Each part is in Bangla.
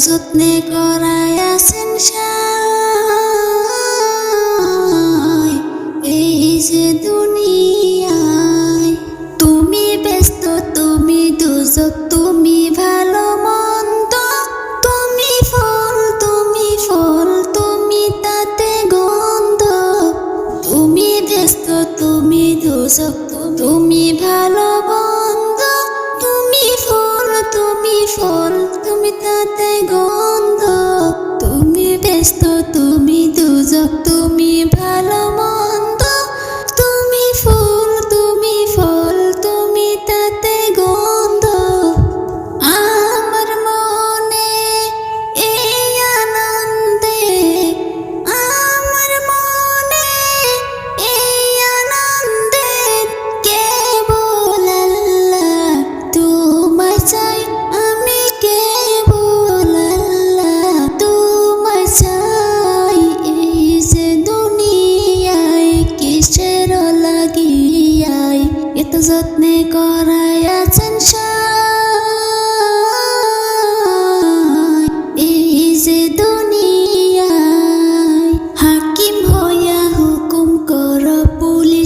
যত্নে করায় আছেন এই যে দুনিয়ায় তুমি ব্যস্ত, তুমি দুজক তুমি ভালো মন্দ। তুমি ফল তুমি ফল, তুমি তাতে গন্ধ। তুমি ব্যস্ত, তুমি দুজক তুমি ভালো তুমি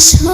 Deus